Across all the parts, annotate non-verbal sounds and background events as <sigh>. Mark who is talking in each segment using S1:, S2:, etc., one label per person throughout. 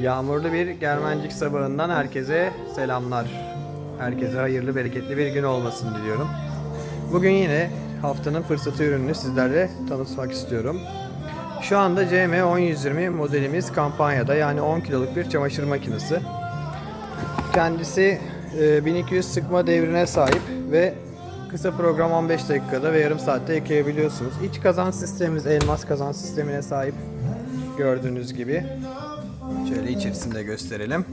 S1: Yağmurlu bir Germencik sabahından herkese selamlar. Herkese hayırlı, bereketli bir gün olmasını diliyorum. Bugün yine haftanın fırsatı ürününü sizlerle tanıtmak istiyorum. Şu anda CM1020 modelimiz kampanyada yani 10 kiloluk bir çamaşır makinesi. Kendisi e, 1200 sıkma devrine sahip ve kısa program 15 dakikada ve yarım saatte ekleyebiliyorsunuz. İç kazan sistemimiz elmas kazan sistemine sahip gördüğünüz gibi. Şöyle içerisinde gösterelim.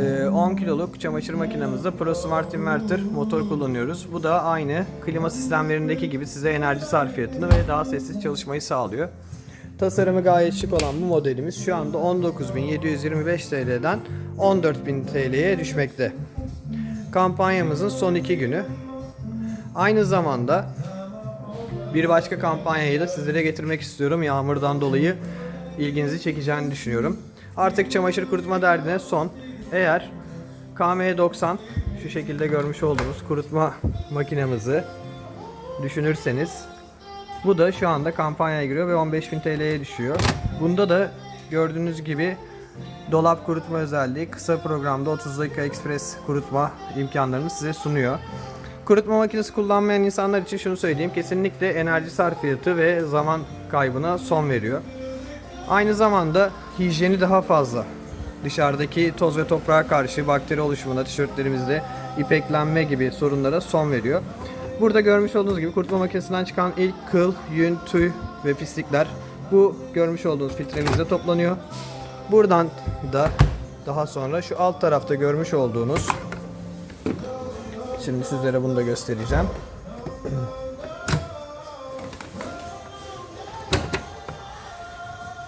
S1: Ee, 10 kiloluk çamaşır makinemizde Pro Smart Inverter motor kullanıyoruz. Bu da aynı klima sistemlerindeki gibi size enerji sarfiyatını ve daha sessiz çalışmayı sağlıyor. Tasarımı gayet şık olan bu modelimiz şu anda 19.725 TL'den 14.000 TL'ye düşmekte. Kampanyamızın son iki günü. Aynı zamanda bir başka kampanyayı da sizlere getirmek istiyorum. Yağmurdan dolayı ilginizi çekeceğini düşünüyorum. Artık çamaşır kurutma derdine son. Eğer KM90 şu şekilde görmüş olduğunuz kurutma makinemizi düşünürseniz bu da şu anda kampanyaya giriyor ve 15.000 TL'ye düşüyor. Bunda da gördüğünüz gibi dolap kurutma özelliği kısa programda 30 dakika ekspres kurutma imkanlarını size sunuyor. Kurutma makinesi kullanmayan insanlar için şunu söyleyeyim. Kesinlikle enerji sarfiyatı ve zaman kaybına son veriyor. Aynı zamanda hijyeni daha fazla. Dışarıdaki toz ve toprağa karşı bakteri oluşumuna, tişörtlerimizde ipeklenme gibi sorunlara son veriyor. Burada görmüş olduğunuz gibi kurutma makinesinden çıkan ilk kıl, yün, tüy ve pislikler bu görmüş olduğunuz filtremizde toplanıyor. Buradan da daha sonra şu alt tarafta görmüş olduğunuz Şimdi sizlere bunu da göstereceğim.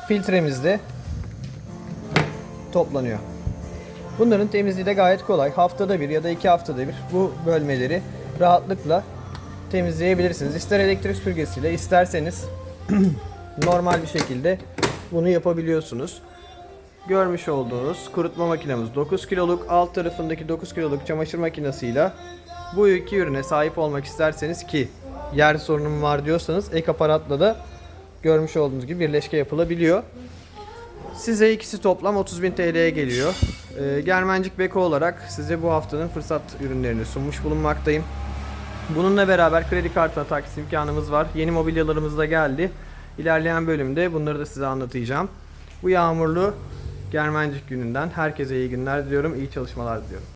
S1: Filtremizde toplanıyor. Bunların temizliği de gayet kolay. Haftada bir ya da iki haftada bir bu bölmeleri rahatlıkla temizleyebilirsiniz. İster elektrik süpürgesiyle isterseniz <clears throat> normal bir şekilde bunu yapabiliyorsunuz. Görmüş olduğunuz kurutma makinemiz 9 kiloluk. Alt tarafındaki 9 kiloluk çamaşır makinesiyle bu iki ürüne sahip olmak isterseniz ki yer sorunum var diyorsanız ek aparatla da görmüş olduğunuz gibi birleşke yapılabiliyor. Size ikisi toplam 30.000 TL'ye geliyor. Ee, Germencik Beko olarak size bu haftanın fırsat ürünlerini sunmuş bulunmaktayım. Bununla beraber kredi kartına taksit imkanımız var. Yeni mobilyalarımız da geldi. İlerleyen bölümde bunları da size anlatacağım. Bu yağmurlu Germencik gününden herkese iyi günler diliyorum. iyi çalışmalar diliyorum.